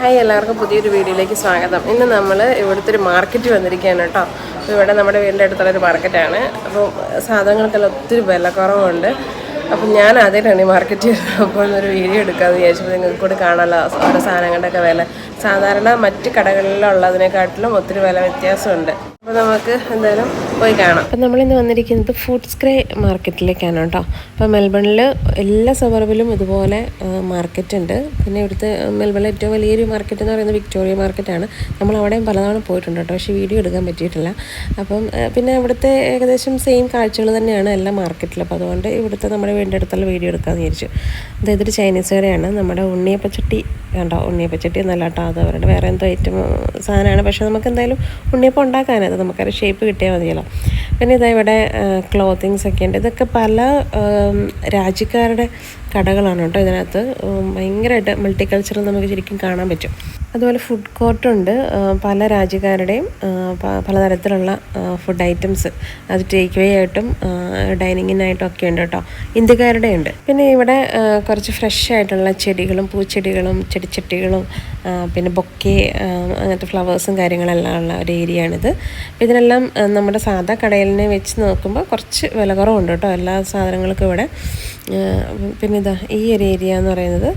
Hi എല്ലാവർക്കും പുതിയൊരു വീഡിയോയിലേക്ക് സ്വാഗതം. ഇന്ന് നമ്മൾ ഇവിടുത്തെ ഒരു മാർക്കറ്റ് വന്നിരിക്കുകയാണ് കേട്ടോ. അപ്പോൾ ഇവിടെ നമ്മുടെ വീടിന്റെ അടുത്തുള്ള ഒരു മാർക്കറ്റാണ്. അപ്പോൾ സാധനങ്ങൾക്കെല്ലാം ഒത്തിരി വിലക്കുറവുണ്ട്. അപ്പം ഞാൻ ആദ്യമായിട്ടാണ് ഈ മാർക്കറ്റ് അപ്പോൾ ഒരു വീഡിയോ എടുക്കാമെന്ന് വിചാരിച്ചപ്പോൾ നിങ്ങൾക്ക് കൂടി കാണാമല്ലോ ഓരോ സാധനങ്ങളുടെയൊക്കെ വില. സാധാരണ മറ്റ് കടകളിലുള്ളതിനെക്കാട്ടിലും ഒത്തിരി വില വ്യത്യാസമുണ്ട്. അപ്പോൾ നമുക്ക് എന്തായാലും പോയി കാണാം. അപ്പം നമ്മളിന്ന് വന്നിരിക്കുന്നത് ഫുഡ് സ്ക്രേ മാർക്കറ്റിലേക്കാണ് കേട്ടോ. അപ്പോൾ മെൽബണിൽ എല്ലാ സബർബിലും ഇതുപോലെ മാർക്കറ്റ് ഉണ്ട്. പിന്നെ ഇവിടുത്തെ മെൽബണിലെ ഏറ്റവും വലിയൊരു മാർക്കറ്റ് എന്ന് പറയുന്നത് വിക്ടോറിയ മാർക്കറ്റ് ആണ്. നമ്മൾ അവിടെയും പലതവണ പോയിട്ടുണ്ട് കേട്ടോ. പക്ഷേ വീഡിയോ എടുക്കാൻ പറ്റിയിട്ടില്ല. അപ്പം പിന്നെ അവിടുത്തെ ഏകദേശം സെയിം കാഴ്ചകൾ തന്നെയാണ് എല്ലാ മാർക്കറ്റിലും അപ്പോൾ അതുകൊണ്ട് ഇവിടുത്തെ നമ്മുടെ വീടിന്റെ അടുത്തുള്ള വീഡിയോ എടുക്കാമെന്ന് വിചാരിച്ചു. അതായത് ഒരു ചൈനീസ് കടയാണ്. നമ്മുടെ ഉണ്ണിയപ്പച്ചട്ടി കണ്ടോ? ഉണ്ണിയപ്പച്ചട്ടി എന്നല്ല കേട്ടോ. അത് അവരുടെ വേറെ എന്തോ ഐറ്റം സാധനമാണ്. പക്ഷേ നമുക്ക് എന്തായാലും ഉണ്ണിയപ്പം ഉണ്ടാക്കാനത് നമുക്കൊരു ഷേപ്പ് കിട്ടിയാൽ മതിയല്ലോ. പിന്നെ ഇതാ ഇവിടെ ക്ലോത്തിങ്സ് ഒക്കെ ഉണ്ട്. ഇതൊക്കെ പല രാജ്യക്കാരുടെ കടകളാണ് കേട്ടോ ഇതിനകത്ത്. ഭയങ്കരമായിട്ട് മൾട്ടി കൾച്ചറൽ നമുക്ക് ശരിക്കും കാണാൻ പറ്റും. അതുപോലെ ഫുഡ് കോർട്ടുണ്ട് പല രാജ്യക്കാരുടെയും പലതരത്തിലുള്ള ഫുഡ് ഐറ്റംസ് അത് ടേക്ക് വേ ആയിട്ടും ഡൈനിങ്ങിനായിട്ടും ഒക്കെ ഉണ്ട് കേട്ടോ. ഇന്ത്യക്കാരുടെ ഉണ്ട്. പിന്നെ ഇവിടെ കുറച്ച് ഫ്രഷ് ആയിട്ടുള്ള ചെടികളും പൂച്ചെടികളും ചെടിച്ചട്ടികളും പിന്നെ ബൊക്കെ അങ്ങനത്തെ ഫ്ലവേഴ്സും കാര്യങ്ങളെല്ലാം ഉള്ള ഒരു ഏരിയ ആണിത്. ഇതിനെല്ലാം നമ്മുടെ സാധാ കടയിലിനെ വെച്ച് നോക്കുമ്പോൾ കുറച്ച് വില കുറവുണ്ട് കേട്ടോ. എല്ലാ സാധനങ്ങൾക്കും ഇവിടെ. പിന്നെ ഇതാ ഈ ഒരു ഏരിയ എന്ന് പറയുന്നത്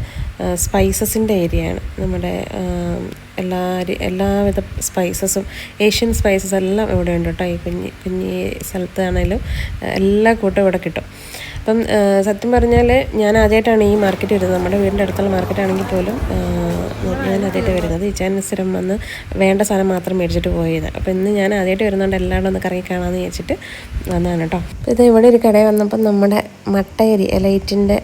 സ്പൈസസിന്റെ ഏരിയയാണ് നമ്മുടെ എല്ലാ എല്ലാവിധ സ്പൈസസും ഏഷ്യൻ സ്പൈസസ് എല്ലാം ഇവിടെ ഉണ്ട് കേട്ടോ. ഈ കുഞ്ഞി കുഞ്ഞി സ്ഥലത്താണേലും എല്ലാ കൂട്ടം ഇവിടെ കിട്ടും. അപ്പം സത്യം പറഞ്ഞാൽ ഞാൻ ആദ്യമായിട്ടാണ് ഈ മാർക്കറ്റ് വരുന്നത്. നമ്മുടെ വീടിന്റെ അടുത്തുള്ള മാർക്കറ്റ് ആണെങ്കിൽ പോലും ഞാൻ ആദ്യമായിട്ട് വരുന്നത്. ഇച്ചാൻ സ്ഥിരം വന്ന് വേണ്ട സാധനം മാത്രം മേടിച്ചിട്ട് പോയത്. അപ്പോൾ ഇന്ന് ഞാൻ ആദ്യമായിട്ട് വരുന്നതുകൊണ്ട് എല്ലാവരും ഒന്ന് കറങ്ങി കാണാമെന്ന് വിചാരിച്ചിട്ട് വന്നതാണ് കേട്ടോ. ഇത് ഇവിടെ ഒരു കടയിൽ വന്നപ്പോൾ നമ്മുടെ മട്ടയരി എലൈറ്റിന്റെ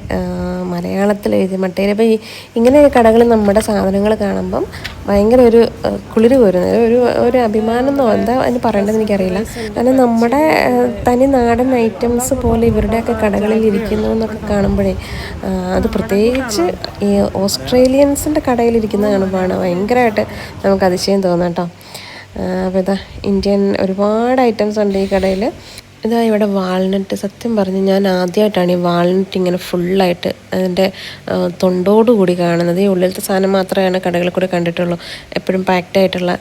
മലയാളത്തിൽ എഴുതി മട്ടയിൽ അപ്പോൾ ഈ ഇങ്ങനെ കടകളിൽ നമ്മുടെ സാധനങ്ങൾ കാണുമ്പം ഭയങ്കര ഒരു കുളിര് കോരുന്നത് ഒരു ഒരു അഭിമാനം എന്നോ എന്താ അതിന് പറയേണ്ടത് എനിക്കറിയില്ല. കാരണം നമ്മുടെ തനി നാടൻ ഐറ്റംസ് പോലെ ഇവരുടെയൊക്കെ കടകളിൽ ഇരിക്കുന്നു എന്നൊക്കെ കാണുമ്പോഴേ അത് പ്രത്യേകിച്ച് ഈ ഓസ്ട്രേലിയൻസിന്റെ കടയിൽ ഇരിക്കുന്ന കാണുമ്പോഴാണ് ഭയങ്കരമായിട്ട് നമുക്ക് അതിശയം തോന്നാം കേട്ടോ അപ്പോൾ ഇതാ ഇന്ത്യൻ ഒരുപാട് ഐറ്റംസ് ഉണ്ട് ഈ കടയിൽ ഇതാ ഇവിടെ വാൾനട്ട്. സത്യം പറഞ്ഞ് ഞാൻ ആദ്യമായിട്ടാണ് ഈ വാൾനട്ട് ഇങ്ങനെ ഫുള്ളായിട്ട് അതിന്റെ തൊണ്ടോടുകൂടി തൊണ്ടോട് കൂടി കാണുന്നത്. ഈ ഉള്ളിലത്തെ സാധനം മാത്രമാണ് കടകളിൽ കൂടി കണ്ടിട്ടുള്ളൂ. എപ്പോഴും പാക്ഡ് ആയിട്ടുള്ള.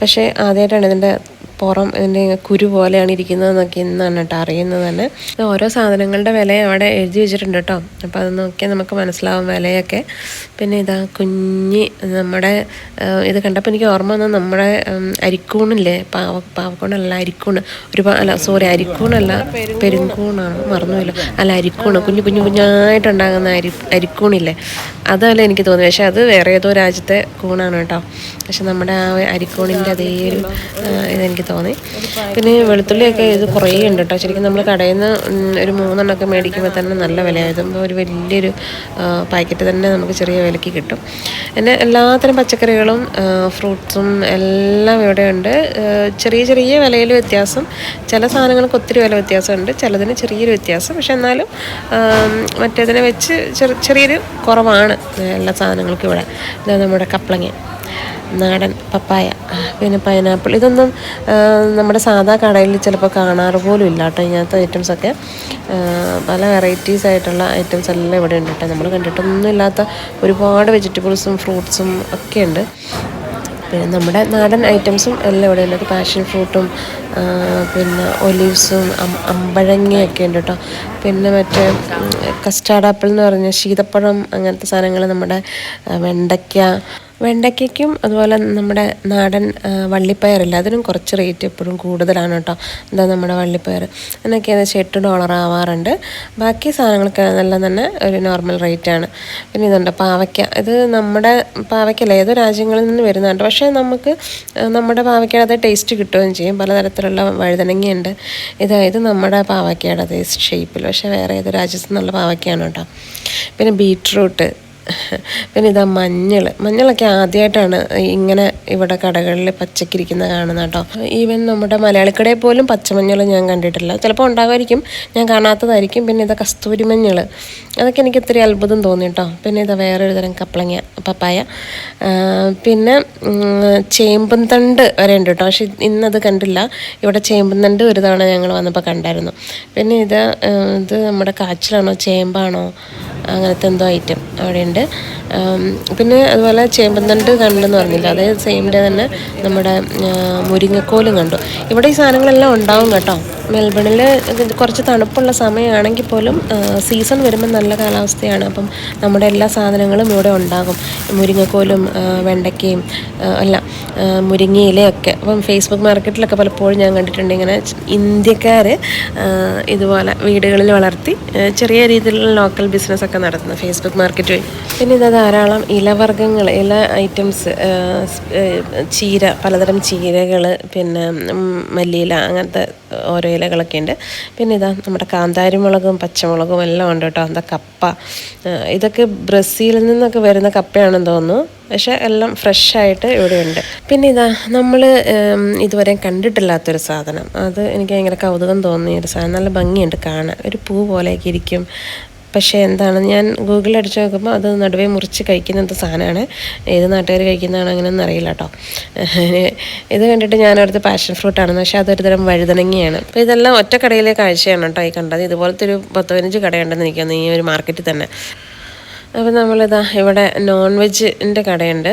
പക്ഷേ ആദ്യമായിട്ടാണ് ഇതിന്റെ പുറം ഇതിന്റെ കുരു പോലെയാണ് ഇരിക്കുന്നതെന്നൊക്കെ ഇന്നാണ് കേട്ടോ അറിയുന്നത് തന്നെ. ഓരോ സാധനങ്ങളുടെ വില അവിടെ എഴുതി വെച്ചിട്ടുണ്ട് കേട്ടോ. അപ്പോൾ അത് നോക്കിയാൽ നമുക്ക് മനസ്സിലാവും വിലയൊക്കെ. പിന്നെ ഇതാ കുഞ്ഞി നമ്മുടെ ഇത് കണ്ടപ്പോൾ എനിക്ക് ഓർമ്മ വന്നത് നമ്മുടെ അരിക്കൂണില്ലേ? പാവ പാവക്കൂണല്ല അരിക്കൂണ്. ഒരുപാട് അല്ല സോറി അരിക്കൂണല്ല പെരുങ്കൂണാണ് മറന്നുമില്ല അല്ല അരിക്കൂണ് കുഞ്ഞു കുഞ്ഞു കുഞ്ഞായിട്ടുണ്ടാകുന്ന അരി അരിക്കൂണില്ലേ? അതല്ല എനിക്ക് തോന്നി പക്ഷെ അത് വേറെ ഏതോ രാജ്യത്തെ കൂണാണ് കേട്ടോ. പക്ഷെ നമ്മുടെ ആ അരിക്കൂണിന്റെ അതേ ഒരു ഇതെനിക്ക് തോന്നി. പിന്നെ വെളുത്തുള്ളിയൊക്കെ ഇത് കുറേ ഉണ്ട് കേട്ടോ. ശരിക്കും നമ്മൾ കടയിൽ നിന്ന് ഒരു മൂന്നെണ്ണമൊക്കെ മേടിക്കുമ്പോൾ തന്നെ നല്ല വിലയായതുമ്പോൾ ഒരു വലിയൊരു പാക്കറ്റ് തന്നെ നമുക്ക് ചെറിയ വിലയ്ക്ക് കിട്ടും. പിന്നെ എല്ലാത്തരം പച്ചക്കറികളും ഫ്രൂട്ട്സും എല്ലാം ഇവിടെ ഉണ്ട്. ചെറിയ ചെറിയ വിലയിൽ വ്യത്യാസം. ചില സാധനങ്ങൾക്ക് ഒത്തിരി വില വ്യത്യാസമുണ്ട്. ചിലതിന് ചെറിയൊരു വ്യത്യാസം. പക്ഷെ എന്നാലും മറ്റേതിനെ വെച്ച് ചെറു ചെറിയൊരു കുറവാണ് എല്ലാ സാധനങ്ങൾക്കും ഇവിടെ. ഇതാ നമ്മുടെ കപ്ലങ്ങ നാടൻ പപ്പായ പിന്നെ പൈനാപ്പിൾ. ഇതൊന്നും നമ്മുടെ സാധാ കടയിൽ ചിലപ്പോൾ കാണാറ് പോലും ഇല്ല കേട്ടോ. ഇങ്ങനത്തെ ഐറ്റംസൊക്കെ പല വെറൈറ്റീസ് ആയിട്ടുള്ള ഐറ്റംസ് എല്ലാം ഇവിടെ ഉണ്ട് കേട്ടോ. നമ്മൾ കണ്ടിട്ടൊന്നും ഇല്ലാത്ത ഒരുപാട് വെജിറ്റബിൾസും ഫ്രൂട്ട്സും ഒക്കെ ഉണ്ട്. പിന്നെ നമ്മുടെ നാടൻ ഐറ്റംസും എല്ലാം ഇവിടെ ഉണ്ട്. പാഷൻ ഫ്രൂട്ടും പിന്നെ ഒലീവ്സും അമ്പഴങ്ങയൊക്കെ ഉണ്ട് കേട്ടോ. പിന്നെ മറ്റേ കസ്റ്റാർഡ് ആപ്പിൾ എന്ന് പറഞ്ഞ ശീതപ്പഴം അങ്ങനത്തെ സാധനങ്ങൾ നമ്മുടെ ആ, വെണ്ടയ്ക്ക അതുപോലെ നമ്മുടെ നാടൻ വള്ളിപ്പയറില്ല. അതിനും കുറച്ച് റേറ്റ് എപ്പോഴും കൂടുതലാണ് കേട്ടോ. എന്താ നമ്മുടെ വള്ളിപ്പയർ? അതിനൊക്കെ ഏകദേശം എട്ട് ഡോളർ ആവാറുണ്ട്. ബാക്കി സാധനങ്ങൾക്ക് എല്ലാം തന്നെ ഒരു നോർമൽ റേറ്റാണ് പിന്നെ ഇതുണ്ട് പാവയ്ക്ക. ഇത് നമ്മുടെ പാവയ്ക്കല്ല ഏതോ രാജ്യങ്ങളിൽ നിന്ന് വരുന്നുണ്ട്. പക്ഷേ നമുക്ക് നമ്മുടെ പാവയ്ക്കയുടെ അത് ടേസ്റ്റ് കിട്ടുകയും ചെയ്യും. പലതരത്തിലുള്ള വഴുതനങ്ങയുണ്ട്. ഇത് ഇത് നമ്മുടെ പാവയ്ക്കയുടെ അതേ ഷേപ്പിൽ പക്ഷേ വേറെ ഏത് രാജ്യത്തു നിന്നുള്ള പാവയ്ക്കയാണ് കേട്ടോ. പിന്നെ ബീട്രൂട്ട് പിന്നെ ഇതാ മഞ്ഞൾ മഞ്ഞളൊക്കെ ആദ്യമായിട്ടാണ് ഇങ്ങനെ ഇവിടെ കടകളിൽ പച്ചക്കിരിക്കുന്ന കാണുന്നത് കേട്ടോ. ഈവൻ നമ്മുടെ മലയാളിക്കടയിൽ പോലും പച്ചമഞ്ഞൾ ഞാൻ കണ്ടിട്ടില്ല. ചിലപ്പോൾ ഉണ്ടാകുമായിരിക്കും ഞാൻ കാണാത്തതായിരിക്കും. പിന്നെ ഇതാ കസ്തൂരി മഞ്ഞൾ അതൊക്കെ എനിക്ക് ഒത്തിരി അത്ഭുതം തോന്നി കേട്ടോ. പിന്നെ ഇതാ വേറൊരു തരം കപ്പളങ്ങ പപ്പായ. പിന്നെ ചേമ്പും തണ്ട് വരെ ഉണ്ട് കേട്ടോ. പക്ഷെ ഇന്നത് കണ്ടില്ല. ഇവിടെ ചേമ്പും തണ്ട് ഒരു തവണ ഞങ്ങൾ വന്നപ്പോൾ കണ്ടായിരുന്നു. പിന്നെ ഇത് ഇത് നമ്മുടെ കാച്ചിലാണോ ചേമ്പാണോ അങ്ങനത്തെ എന്തോ ഐറ്റം അവിടെ ഉണ്ട്. പിന്നെ അതുപോലെ ചേമ്പന്തണ്ട് കണ്ടെന്ന് പറഞ്ഞില്ല? അതേ സെയിം ഡേ തന്നെ നമ്മുടെ മുരിങ്ങക്കോലും കണ്ടു. ഇവിടെ ഈ സാധനങ്ങളെല്ലാം ഉണ്ടാവും കേട്ടോ. മെൽബണിൽ കുറച്ച് തണുപ്പുള്ള സമയമാണെങ്കിൽ പോലും സീസൺ വരുമ്പോൾ നല്ല കാലാവസ്ഥയാണ്. അപ്പം നമ്മുടെ എല്ലാ സാധനങ്ങളും ഇവിടെ ഉണ്ടാകും. മുരിങ്ങക്കോലും വെണ്ടയ്ക്കയും അല്ല മുരിങ്ങയിലയൊക്കെ. അപ്പം ഫേസ്ബുക്ക് മാർക്കറ്റിലൊക്കെ പലപ്പോഴും ഞാൻ കണ്ടിട്ടുണ്ട് ഇങ്ങനെ ഇന്ത്യക്കാർ ഇതുപോലെ വീടുകളിൽ വളർത്തി ചെറിയ രീതിയിലുള്ള ലോക്കൽ ബിസിനസ്സൊക്കെ നടത്തുന്നത് ഫേസ്ബുക്ക് മാർക്കറ്റ് വഴി. പിന്നെ ഇത് ധാരാളം ഇലവർഗങ്ങൾ ഇല ഐറ്റംസ് ചീര പലതരം ചീരകൾ പിന്നെ മല്ലിയില അങ്ങനത്തെ ഓരോ ഇലകളൊക്കെ ഉണ്ട്. പിന്നെ ഇതാ നമ്മുടെ കാന്താരി മുളകും പച്ചമുളകും എല്ലാം ഉണ്ട് കേട്ടോ. എന്താ കപ്പ ഇതൊക്കെ ബ്രസീലിൽ നിന്നൊക്കെ വരുന്ന കപ്പയാണെന്ന് തോന്നുന്നു. പക്ഷെ എല്ലാം ഫ്രഷായിട്ട് ഇവിടെയുണ്ട് പിന്നെ ഇതാ നമ്മൾ ഇതുവരെ കണ്ടിട്ടില്ലാത്തൊരു സാധനം. അത് എനിക്ക് ഭയങ്കര കൗതുകം തോന്നിയ ഒരു സാധനം. നല്ല ഭംഗിയുണ്ട് കാണാൻ. ഒരു പൂ പോലെയൊക്കെ ഇരിക്കും. പക്ഷേ എന്താണ് ഞാൻ ഗൂഗിൾ അടിച്ച് നോക്കുമ്പോൾ അത് നടുവേ മുറിച്ച് കഴിക്കുന്നത് സാധനമാണ്. ഏത് നാട്ടുകാർ കഴിക്കുന്നതാണ് അങ്ങനെയൊന്നും അറിയില്ല കേട്ടോ ഇത് കണ്ടിട്ട് ഞാൻ അവിടുത്തെ പാഷൻ ഫ്രൂട്ടാണ് പക്ഷേ അതൊരു തരം വഴുതനങ്ങയാണ്. അപ്പോൾ ഇതെല്ലാം ഒറ്റ കടയിലെ കാഴ്ചയാണ് കേട്ടോ ഈ കണ്ടത്. ഇതുപോലത്തെ ഒരു പത്ത് പതിനഞ്ച് കടയുണ്ടെന്ന് എനിക്കൊന്ന് ഈ ഒരു മാർക്കറ്റിൽ തന്നെ. അപ്പം നമ്മളിതാ ഇവിടെ നോൺ വെജിന്റെ കടയുണ്ട്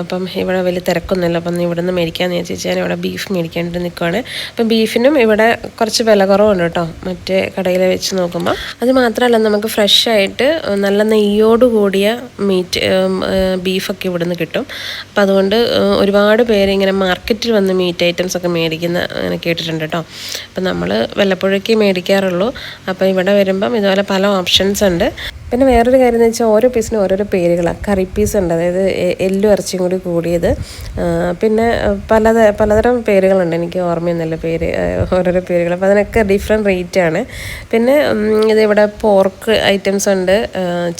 അപ്പം ഇവിടെ വലിയ തിരക്കൊന്നുമില്ല. അപ്പം ഇവിടെ നിന്ന് മേടിക്കാമെന്ന് വിചാരിച്ചു ഇവിടെ ബീഫ് മേടിക്കാനായിട്ട് നിൽക്കുവാണ് അപ്പം ബീഫിനും ഇവിടെ കുറച്ച് വില കുറവുണ്ട് കേട്ടോ. മറ്റേ കടയിൽ വെച്ച് നോക്കുമ്പോൾ അത് മാത്രമല്ല നമുക്ക് ഫ്രഷ് ആയിട്ട് നല്ല നെയ്യോട് കൂടിയ മീറ്റ് ബീഫൊക്കെ ഇവിടെ നിന്ന് കിട്ടും. അപ്പം അതുകൊണ്ട് ഒരുപാട് പേര് ഇങ്ങനെ മാർക്കറ്റിൽ വന്ന് മീറ്റ് ഐറ്റംസ് ഒക്കെ മേടിക്കുന്ന അങ്ങനെ കേട്ടിട്ടുണ്ട് കേട്ടോ. അപ്പം നമ്മൾ വല്ലപ്പോഴൊക്കെ മേടിക്കാറുള്ളൂ. അപ്പോൾ ഇവിടെ വരുമ്പം ഇതുപോലെ പല ഓപ്ഷൻസ് ഉണ്ട്. പിന്നെ വേറൊരു കാര്യം എന്ന് വെച്ചാൽ ഓരോ പീസിനും ഓരോരോ പേരുകളാണ് കറി പീസ് ഉണ്ട് അതായത് എല്ലു ഇറച്ചിയും കൂടി കൂടിയത്. പിന്നെ പല പലതരം പേരുകളുണ്ട് എനിക്ക് ഓർമ്മയൊന്നുമില്ല പേര് ഓരോരോ പേരുകൾ. അപ്പോൾ അതിനൊക്കെ ഡിഫറെന്റ് റേറ്റാണ് പിന്നെ ഇതിവിടെ പോർക്ക് ഐറ്റംസ് ഉണ്ട്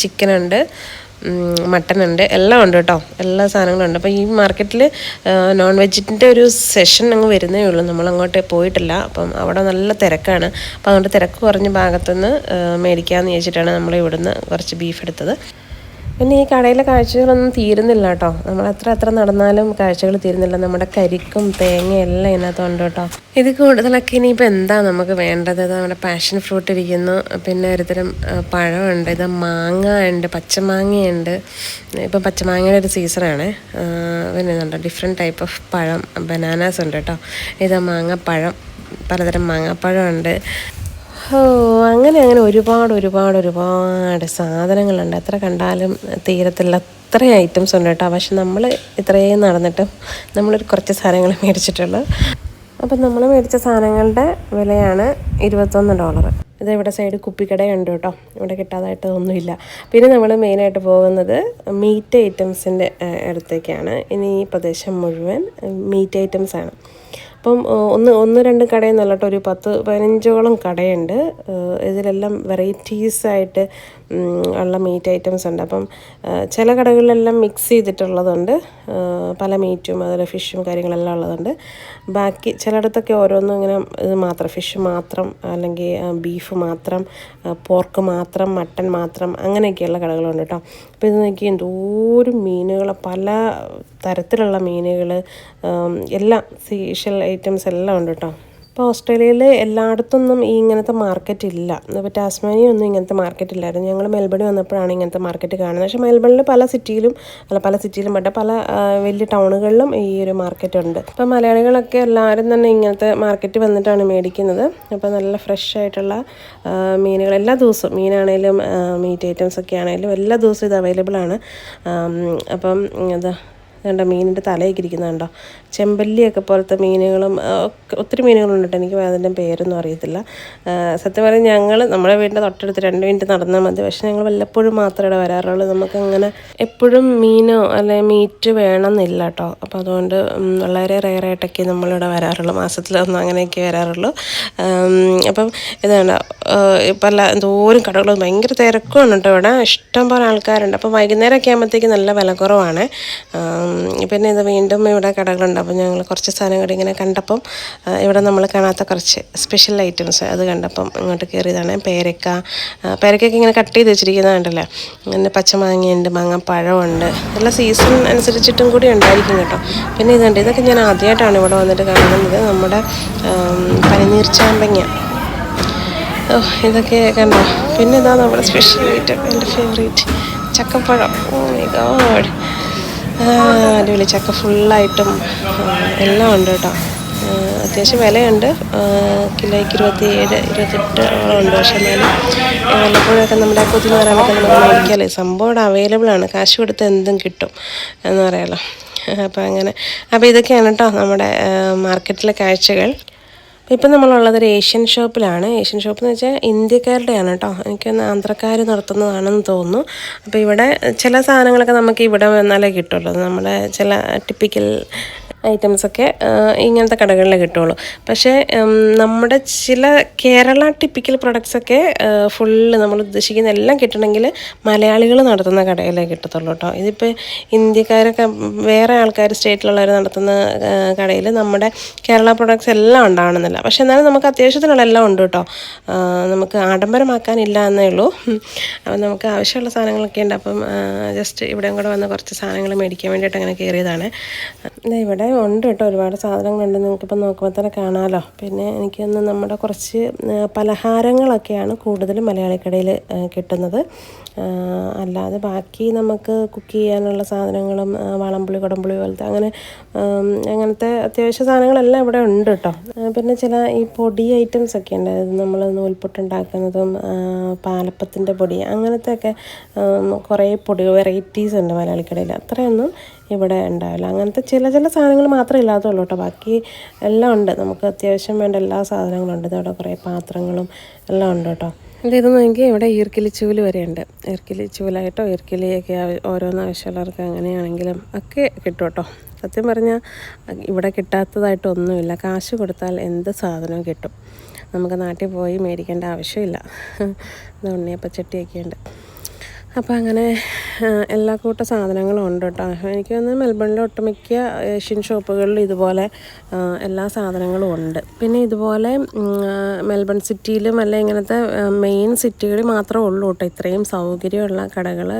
ചിക്കൻ ഉണ്ട് മട്ടൻ ഉണ്ട്. എല്ലാം ഉണ്ട് കേട്ടോ. എല്ലാ സാധനങ്ങളും ഉണ്ട്. അപ്പോൾ ഈ മാർക്കറ്റിൽ നോൺ വെജിന്റെ ഒരു സെഷൻ അങ്ങ് വരുന്നേ ഉള്ളൂ. നമ്മൾ അങ്ങോട്ട് പോയിട്ടില്ല. അപ്പം അവിടെ നല്ല തിരക്കാണ്. അപ്പോൾ അതുകൊണ്ട് തിരക്ക് കുറഞ്ഞ ഭാഗത്തുനിന്ന് മേടിക്കാമെന്ന് ചോദിച്ചിട്ടാണ് നമ്മൾ ഇവിടുന്ന് കുറച്ച് ബീഫ് എടുത്തത്. പിന്നെ ഈ കടയിലെ കാഴ്ചകളൊന്നും തീരുന്നില്ല കേട്ടോ. നമ്മൾ എത്ര എത്ര നടന്നാലും കാഴ്ചകൾ തീരുന്നില്ല. നമ്മുടെ കരിക്കും തേങ്ങയും എല്ലാം ഇതിനകത്തുണ്ട് കേട്ടോ. ഇത് കൂടുതലൊക്കെ ഇനിയിപ്പോൾ എന്താ നമുക്ക് വേണ്ടത്? നമ്മുടെ പാഷൻ ഫ്രൂട്ട് ഇരിക്കുന്നു. പിന്നെ ഒരുതരം പഴമുണ്ട്. ഇത് മാങ്ങ ഉണ്ട് പച്ചമാങ്ങയുണ്ട്. ഇപ്പം പച്ചമാങ്ങയുടെ ഒരു സീസണാണ് പിന്നെ ഇതുണ്ട്. ഡിഫറെന്റ് ടൈപ്പ് ഓഫ് പഴം ബനാനാസ് ഉണ്ട് കേട്ടോ. ഇത് മാങ്ങാപ്പഴം പലതരം മാങ്ങാപ്പഴമുണ്ട് ഓ അങ്ങനെ അങ്ങനെ ഒരുപാട് ഒരുപാട് ഒരുപാട് സാധനങ്ങളുണ്ട്. എത്ര കണ്ടാലും തീരത്തില്ല. അത്ര ഐറ്റംസ് ഉണ്ട് കേട്ടോ. പക്ഷെ നമ്മൾ ഇത്രയും നടന്നിട്ടും നമ്മളൊരു കുറച്ച് സാധനങ്ങൾ മേടിച്ചിട്ടുള്ളൂ. അപ്പം നമ്മൾ മേടിച്ച സാധനങ്ങളുടെ വിലയാണ് ഇരുപത്തൊന്ന് ഡോളർ ഇത് ഇവിടെ സൈഡ് കുപ്പിക്കടയുണ്ട് കേട്ടോ. ഇവിടെ കിട്ടാതായിട്ട് ഒന്നുമില്ല. പിന്നെ നമ്മൾ മെയിനായിട്ട് പോകുന്നത് മീറ്റ് ഐറ്റംസിന്റെ അടുത്തേക്കാണ്. ഇനി ഈ പ്രദേശം മുഴുവൻ മീറ്റ് ഐറ്റംസാണ് അപ്പം ഒന്ന് ഒന്ന് രണ്ട് കടയെന്നല്ല കേട്ടോ ഒരു പത്ത് പതിനഞ്ചോളം കടയുണ്ട്. ഇതിലെല്ലാം വെറൈറ്റീസ് ആയിട്ട് ഉം, ഉള്ള മീറ്റ് ഐറ്റംസ് ഉണ്ട്. അപ്പം ചില കടകളിലെല്ലാം മിക്സ് ചെയ്തിട്ടുള്ളതുണ്ട്. പല മീറ്റും അതുപോലെ ഫിഷും കാര്യങ്ങളെല്ലാം ഉള്ളതുണ്ട്. ബാക്കി ചിലയിടത്തൊക്കെ ഓരോന്നും ഇങ്ങനെ ഇത് മാത്രം ഫിഷ് മാത്രം അല്ലെങ്കിൽ ബീഫ് മാത്രം പോർക്ക് മാത്രം മട്ടൺ മാത്രം അങ്ങനെയൊക്കെയുള്ള കടകളുണ്ട് കേട്ടോ അപ്പോൾ ഇത് നോക്കി എന്തോരം മീനുകൾ പല തരത്തിലുള്ള മീനുകൾ എല്ലാം സീഷൽ ഐറ്റംസ് എല്ലാം ഉണ്ട് കേട്ടോ ഇപ്പോൾ ഓസ്ട്രേലിയയിൽ എല്ലായിടത്തൊന്നും ഈ ഇങ്ങനത്തെ മാർക്കറ്റ് ഇല്ല. ഇപ്പോൾ ടാസ്മാനിയ ഒന്നും ഇങ്ങനത്തെ മാർക്കറ്റ് ഇല്ലായിരുന്നു. ഞങ്ങൾ മെൽബണിൽ വന്നപ്പോഴാണ് ഇങ്ങനത്തെ മാർക്കറ്റ് കാണുന്നത്. പക്ഷേ മെൽബണിൽ പല സിറ്റിയിലും അല്ല പല സിറ്റിയിലും പെട്ട പല വലിയ ടൗണുകളിലും ഈ ഒരു മാർക്കറ്റ് ഉണ്ട്. അപ്പോൾ മലയാളികളൊക്കെ എല്ലാവരും തന്നെ ഇങ്ങനത്തെ മാർക്കറ്റ് വന്നിട്ടാണ് മേടിക്കുന്നത്. അപ്പോൾ നല്ല ഫ്രഷ് ആയിട്ടുള്ള മീനുകൾ എല്ലാ ദിവസവും മീനാണേലും മീറ്റ് ഐറ്റംസ് ഒക്കെ ആണെങ്കിലും എല്ലാ ദിവസവും ഇത് അവൈലബിൾ ആണ്. അപ്പം ഇത് വേണ്ട മീനിന്റെ തലയൊക്കെ ഇരിക്കുന്നുണ്ടോ? ചെമ്പല്ലിയൊക്കെ പോലത്തെ മീനുകളും ഒക്കെ ഒത്തിരി മീനുകളുണ്ട് എനിക്ക് അതിന്റെ പേരൊന്നും അറിയത്തില്ല. സത്യം പറഞ്ഞാൽ ഞങ്ങൾ നമ്മുടെ വീടിന്റെ തൊട്ടടുത്ത് രണ്ട് മിനിറ്റ് നടന്നാൽ മതി. പക്ഷേ ഞങ്ങൾ വല്ലപ്പോഴും മാത്രമേ ഇവിടെ വരാറുള്ളൂ. നമുക്കങ്ങനെ എപ്പോഴും മീനോ അല്ലെ മീറ്റ് വേണമെന്നില്ല കേട്ടോ. അപ്പോൾ അതുകൊണ്ട് വളരെ റെയറായിട്ടൊക്കെ നമ്മളിവിടെ വരാറുള്ളൂ. മാസത്തിലൊന്നും അങ്ങനെയൊക്കെ വരാറുള്ളൂ. അപ്പം ഇതാണ് പല എന്തോരം കടകളും. ഭയങ്കര തിരക്കുമാണ് കേട്ടോ ഇവിടെ. ഇഷ്ടം പോലെ ആൾക്കാരുണ്ട്. അപ്പോൾ വൈകുന്നേരമൊക്കെ ആകുമ്പോഴത്തേക്ക് നല്ല വില കുറവാണ്. പിന്നെ ഇത് വീണ്ടും ഇവിടെ കടകളുണ്ട്. അപ്പോൾ ഞങ്ങൾ കുറച്ച് സാധനങ്ങൾ ഇങ്ങനെ കണ്ടപ്പം ഇവിടെ നമ്മൾ കാണാത്ത കുറച്ച് സ്പെഷ്യൽ ഐറ്റംസ് അത് കണ്ടപ്പം ഇങ്ങോട്ട് കയറിയതാണ്. പേരക്ക പേരക്കൊക്കെ ഇങ്ങനെ കട്ട് ചെയ്ത് വെച്ചിരിക്കുന്നതുണ്ടല്ലോ പിന്നെ പച്ചമാങ്ങയുണ്ട് മാങ്ങാപ്പഴമുണ്ട് എല്ലാ സീസൺ അനുസരിച്ചിട്ടും കൂടി ഉണ്ടായിരിക്കും കേട്ടോ. പിന്നെ ഇതുണ്ട് ഇതൊക്കെ ഞാൻ ആദ്യമായിട്ടാണ് ഇവിടെ വന്നിട്ട് കാണുന്നത്. നമ്മുടെ പനിനീർ ചാമ്പങ്ങ. ഇതൊക്കെ കണ്ടോ? പിന്നെ ഇതാ നമ്മുടെ സ്പെഷ്യൽ ഐറ്റം എന്റെ favourite Chakkappazham. Oh my God അടിപൊളി. ചക്ക ഫുള്ളായിട്ടും എല്ലാം ഉണ്ട് കേട്ടോ. അത്യാവശ്യം വിലയുണ്ട്. കിലോയ്ക്ക് ഇരുപത്തി ഏഴ് ഇരുപത്തെട്ട് ഉണ്ട്. പക്ഷെ എന്നാലും വല്ലപ്പോഴൊക്കെ നമ്മുടെ കൊതി പറയാനൊക്കെ നമുക്ക് മേടിക്കാമല്ലേ സംഭവം ഇവിടെ അവൈലബിൾ ആണ്. കാശ് കൊടുത്ത് എന്തും കിട്ടും എന്ന് പറയാലോ. അപ്പോൾ അങ്ങനെ. അപ്പോൾ ഇതൊക്കെയാണ് കേട്ടോ നമ്മുടെ മാർക്കറ്റിലെ കാഴ്ചകൾ. ഇപ്പം നമ്മളുള്ളത് ഒരു ഏഷ്യൻ ഷോപ്പിലാണ്. ഏഷ്യൻ ഷോപ്പ് എന്ന് വെച്ചാൽ ഇന്ത്യക്കാരുടെയാണ് കേട്ടോ. എനിക്കൊന്ന് ആന്ധ്രക്കാർ നടത്തുന്നതാണെന്ന് തോന്നുന്നു. അപ്പോൾ ഇവിടെ ചില സാധനങ്ങളൊക്കെ നമുക്ക് ഇവിടെ വന്നാലേ കിട്ടുള്ളൂ. നമ്മുടെ ചില ടിപ്പിക്കൽ ഐറ്റംസൊക്കെ ഇങ്ങനത്തെ കടകളിലേ കിട്ടുള്ളൂ. പക്ഷേ നമ്മുടെ ചില കേരള ടിപ്പിക്കൽ പ്രൊഡക്ട്സൊക്കെ ഫുള്ള് നമ്മൾ ഉദ്ദേശിക്കുന്ന എല്ലാം കിട്ടണമെങ്കിൽ മലയാളികൾ നടത്തുന്ന കടയിലേ കിട്ടത്തുള്ളൂ കേട്ടോ. ഇതിപ്പോൾ ഇന്ത്യക്കാരൊക്കെ വേറെ ആൾക്കാർ സ്റ്റേറ്റിലുള്ളവർ നടത്തുന്ന കടയിൽ നമ്മുടെ കേരള പ്രൊഡക്ട്സ് എല്ലാം ഉണ്ടാവണമെന്നില്ല. പക്ഷേ എന്നാലും നമുക്ക് അത്യാവശ്യത്തിനുള്ള എല്ലാം ഉണ്ട് കേട്ടോ. നമുക്ക് ആഡംബരമാക്കാനില്ല എന്നേ ഉള്ളൂ. അപ്പം നമുക്ക് ആവശ്യമുള്ള സാധനങ്ങളൊക്കെ ഉണ്ട്. അപ്പം ജസ്റ്റ് ഇവിടെയും കൂടെ വന്ന് കുറച്ച് സാധനങ്ങൾ മേടിക്കാൻ വേണ്ടിയിട്ട് അങ്ങനെ കയറിയതാണ് ദേ ഇവിടെ ഉണ്ട് കേട്ടോ ഒരുപാട് സാധനങ്ങളുണ്ട്. നിങ്ങൾക്കിപ്പോൾ നോക്കുമ്പോൾ തന്നെ കാണാമല്ലോ പിന്നെ എനിക്കൊന്ന് നമ്മുടെ കുറച്ച് പലഹാരങ്ങളൊക്കെയാണ് കൂടുതലും മലയാളിക്കടയിൽ കിട്ടുന്നത്. അല്ലാതെ ബാക്കി നമുക്ക് കുക്ക് ചെയ്യാനുള്ള സാധനങ്ങളും വളംപുളി കുടംപുളി പോലത്തെ അങ്ങനെ അങ്ങനത്തെ അത്യാവശ്യ സാധനങ്ങളെല്ലാം ഇവിടെ ഉണ്ട് കേട്ടോ. പിന്നെ ചില ഈ പൊടി ഐറ്റംസ് ഒക്കെ ഉണ്ട്. അതായത് നമ്മൾ നൂൽപുട്ടുണ്ടാക്കുന്നതും പാലപ്പത്തിന്റെ പൊടി അങ്ങനത്തെ ഒക്കെ കുറേ പൊടി വെറൈറ്റീസ് ഉണ്ട് മലയാളിക്കടയിൽ. അത്രയൊന്നും ഇവിടെ ഉണ്ടാവില്ല. അങ്ങനത്തെ ചില ചില സാധനങ്ങൾ മാത്രമേ ഇല്ലാത്തുള്ളൂ കേട്ടോ. ബാക്കി എല്ലാം ഉണ്ട്. നമുക്ക് അത്യാവശ്യം വേണ്ട എല്ലാ സാധനങ്ങളും ഉണ്ട്. ഇതവിടെ കുറേ പാത്രങ്ങളും എല്ലാം ഉണ്ട് കേട്ടോ. ഇത് നോക്കി ഇവിടെ ഈർക്കിലി ചൂൽ വരെ ഉണ്ട് ഈർക്കിലി ചൂലായിട്ടോ ഈർക്കിലിയൊക്കെ ഓരോന്ന് ആവശ്യമുള്ളവർക്ക് അങ്ങനെയാണെങ്കിലും ഒക്കെ കിട്ടും കേട്ടോ. സത്യം പറഞ്ഞാൽ ഇവിടെ കിട്ടാത്തതായിട്ടൊന്നുമില്ല കാശ് കൊടുത്താൽ എന്ത് സാധനവും കിട്ടും? നമുക്ക് നാട്ടിൽ പോയി മേടിക്കേണ്ട ആവശ്യമില്ല. ഇത് ഉണ്ണിയപ്പച്ചട്ടിയൊക്കെ ഉണ്ട്. അപ്പോൾ അങ്ങനെ എല്ലാ കൂട്ട സാധനങ്ങളും ഉണ്ട് കേട്ടോ. എനിക്ക് തോന്നുന്നു മെൽബണിലെ ഒട്ടുമിക്ക ഏഷ്യൻ ഷോപ്പുകളിൽ ഇതുപോലെ എല്ലാ സാധനങ്ങളും ഉണ്ട്. പിന്നെ ഇതുപോലെ മെൽബൺ സിറ്റിയിലും അല്ലെ ഇങ്ങനത്തെ മെയിൻ സിറ്റികളിൽ മാത്രമേ ഉള്ളൂ കേട്ടോ ഇത്രയും സൗകര്യമുള്ള കടകൾ.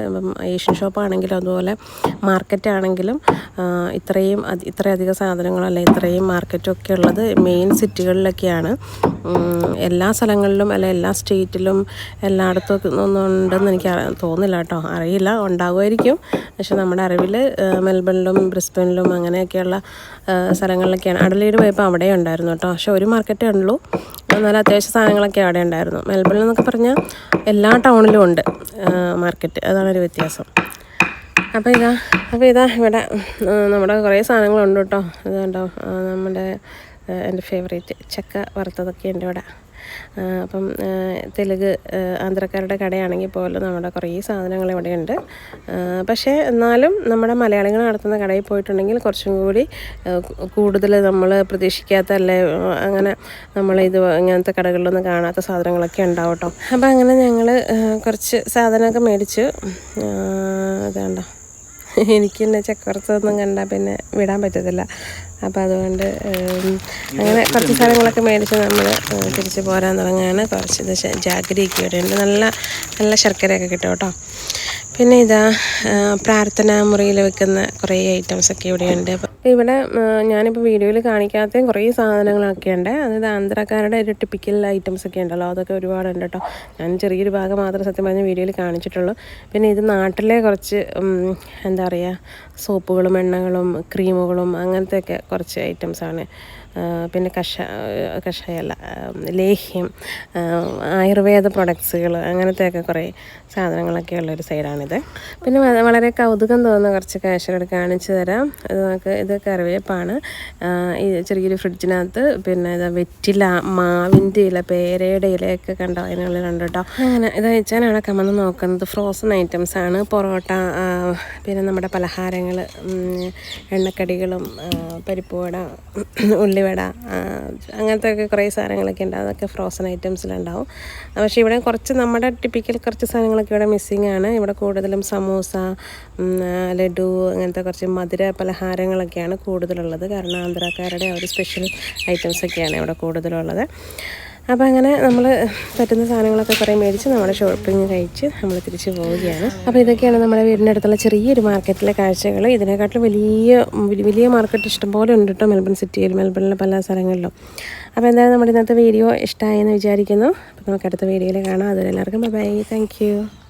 ഏഷ്യൻ ഷോപ്പാണെങ്കിലും അതുപോലെ മാർക്കറ്റ് ആണെങ്കിലും ഇത്രയും ഇത്രയധികം സാധനങ്ങളല്ല ഇത്രയും മാർക്കറ്റും ഒക്കെ ഉള്ളത് മെയിൻ സിറ്റികളിലൊക്കെയാണ്. എല്ലാ സ്ഥലങ്ങളിലും അല്ല എല്ലാ സ്റ്റേറ്റിലും എല്ലായിടത്തും ഒന്നും ഉണ്ടെന്ന് എനിക്ക് തോന്നില്ല കേട്ടോ. അറിയില്ല ഉണ്ടാകുമായിരിക്കും പക്ഷെ നമ്മുടെ അറിവിൽ മെൽബണിലും ബ്രിസ്ബനിലും അങ്ങനെയൊക്കെയുള്ള സ്ഥലങ്ങളിലൊക്കെയാണ്. അഡലീഡ് പോയപ്പോൾ അവിടെ ഉണ്ടായിരുന്നു കേട്ടോ. പക്ഷെ ഒരു മാർക്കറ്റേ ഉള്ളൂ. എന്നാലും അത്യാവശ്യ സാധനങ്ങളൊക്കെ അവിടെ ഉണ്ടായിരുന്നു. മെൽബണിൽ എന്നൊക്കെ പറഞ്ഞാൽ എല്ലാ ടൗണിലും ഉണ്ട് മാർക്കറ്റ്. അതാണ് ഒരു വ്യത്യാസം. അപ്പോൾ ഇതാ അപ്പോൾ ഇതാ ഇവിടെ നമ്മുടെ കുറേ സാധനങ്ങളുണ്ട് കേട്ടോ. ഇതുണ്ടോ നമ്മുടെ എന്റെ ഫേവറേറ്റ് ചക്ക വറുത്തതൊക്കെ ഉണ്ട് ഇവിടെ. അപ്പം തെലുങ്ക് ആന്ധ്രക്കാരുടെ കടയാണെങ്കിൽ പോലും നമ്മുടെ കുറേ സാധനങ്ങൾ ഇവിടെയുണ്ട്. പക്ഷേ എന്നാലും നമ്മുടെ മലയാളികൾ നടത്തുന്ന കടയിൽ പോയിട്ടുണ്ടെങ്കിൽ കുറച്ചും കൂടി കൂടുതൽ നമ്മൾ പ്രതീക്ഷിക്കാത്ത അല്ലേ അങ്ങനെ നമ്മൾ ഇത് ഇങ്ങനത്തെ കടകളിലൊന്നും കാണാത്ത സാധനങ്ങളൊക്കെ ഉണ്ടാവും അപ്പം അങ്ങനെ ഞങ്ങൾ കുറച്ച് സാധനമൊക്കെ മേടിച്ചു. അതാണ്ടോ? എനിക്ക് തന്നെ ചക്കവറുത്തതൊന്നും കണ്ടാൽ പിന്നെ വിടാൻ പറ്റത്തില്ല. അപ്പോൾ അതുകൊണ്ട് അങ്ങനെ കുറച്ച് സാധനങ്ങളൊക്കെ മേടിച്ച് നമ്മൾ തിരിച്ച് പോരാൻ തുടങ്ങുകയാണ് കുറച്ച് ഇത് വരുന്നുണ്ട് നല്ല നല്ല ശർക്കരയൊക്കെ കിട്ടും കേട്ടോ. പിന്നെ ഇതാ പ്രാർത്ഥന മുറിയിൽ വെക്കുന്ന കുറേ ഐറ്റംസൊക്കെ ഇവിടെയുണ്ട്. ഇവിടെ ഞാനിപ്പോൾ വീഡിയോയിൽ കാണിക്കാത്ത കുറേ സാധനങ്ങളൊക്കെ ഉണ്ട് അതായത് ആന്ധ്രക്കാരുടെ ഒരു ടിപ്പിക്കൽ ഐറ്റംസ് ഒക്കെ ഉണ്ടല്ലോ അതൊക്കെ ഒരുപാടുണ്ട് കേട്ടോ. ഞാൻ ചെറിയൊരു ഭാഗം മാത്രം സത്യം പറഞ്ഞ വീഡിയോയിൽ കാണിച്ചിട്ടുള്ളൂ. പിന്നെ ഇത് നാട്ടിലെ കുറച്ച് എന്താ പറയുക സോപ്പുകളും എണ്ണകളും ക്രീമുകളും അങ്ങനത്തെയൊക്കെ കുറച്ച് ഐറ്റംസാണ് പിന്നെ കഷ കഷായമല്ല ലേഹ്യം ആയുർവേദ പ്രൊഡക്ട്സുകൾ അങ്ങനത്തെയൊക്കെ കുറേ സാധനങ്ങളൊക്കെ ഉള്ളൊരു സൈഡാണിത്. പിന്നെ വളരെ കൗതുകം തോന്നുന്ന കുറച്ച് കാശുകൾ കാണിച്ചു തരാം. ഇത് നമുക്ക് ഇത് കറിവേപ്പാണ്. ഈ ചെറിയൊരു ഫ്രിഡ്ജിനകത്ത് പിന്നെ ഇത് വെറ്റില മാവിന്റെ ഇല പേരയുടെ ഇലയൊക്കെ കണ്ടോ? അതിനുള്ളിലുണ്ട് കേട്ടോ അങ്ങനെ ഇത് വെച്ചാലാണ് കമന്ന് നോക്കുന്നത്. ഫ്രോസൺ ഐറ്റംസ് ആണ്. പൊറോട്ട പിന്നെ നമ്മുടെ പലഹാരങ്ങൾ എണ്ണക്കടികളും പരിപ്പുവട ഉള്ളി ഉള്ളിവട അങ്ങനത്തെ ഒക്കെ കുറേ സാധനങ്ങളൊക്കെ ഉണ്ട്. അതൊക്കെ ഫ്രോസൺ ഐറ്റംസിലുണ്ടാവും പക്ഷേ ഇവിടെ കുറച്ച് നമ്മുടെ ടിപ്പിക്കൽ കുറച്ച് സാധനങ്ങളൊക്കെ ഇവിടെ മിസ്സിങ് ആണ്. ഇവിടെ കൂടുതലും സമൂസ ലഡു അങ്ങനത്തെ കുറച്ച് മധുര പലഹാരങ്ങളൊക്കെയാണ് കൂടുതലുള്ളത്. കാരണം ആന്ധ്രാക്കാരുടെ ആ ഒരു സ്പെഷ്യൽ ഐറ്റംസൊക്കെയാണ് ഇവിടെ കൂടുതലുള്ളത്. അപ്പോൾ അങ്ങനെ നമ്മൾ പറ്റുന്ന സാധനങ്ങളൊക്കെ കുറേ മേടിച്ച് നമ്മുടെ ഷോപ്പിംഗ് കഴിച്ച് നമ്മൾ തിരിച്ച് പോവുകയാണ്. അപ്പോൾ ഇതൊക്കെയാണ് നമ്മുടെ വീടിന്റെ അടുത്തുള്ള ചെറിയൊരു മാർക്കറ്റിലെ കാഴ്ചകൾ ഇതിനെക്കാട്ടിലും വലിയ വലിയ- മാർക്കറ്റ് ഇഷ്ടംപോലെ ഉണ്ട് കേട്ടോ മെൽബൺ സിറ്റിയിൽ മെൽബണിലെ പല സ്ഥലങ്ങളിലും. അപ്പോൾ എന്തായാലും നമ്മുടെ ഇന്നത്തെ വീഡിയോ ഇഷ്ടമായെന്ന് വിചാരിക്കുന്നു. അപ്പോൾ നമുക്ക് അടുത്ത വീഡിയോയിൽ കാണാം. അതുവരെ എല്ലാവർക്കും ബൈ താങ്ക്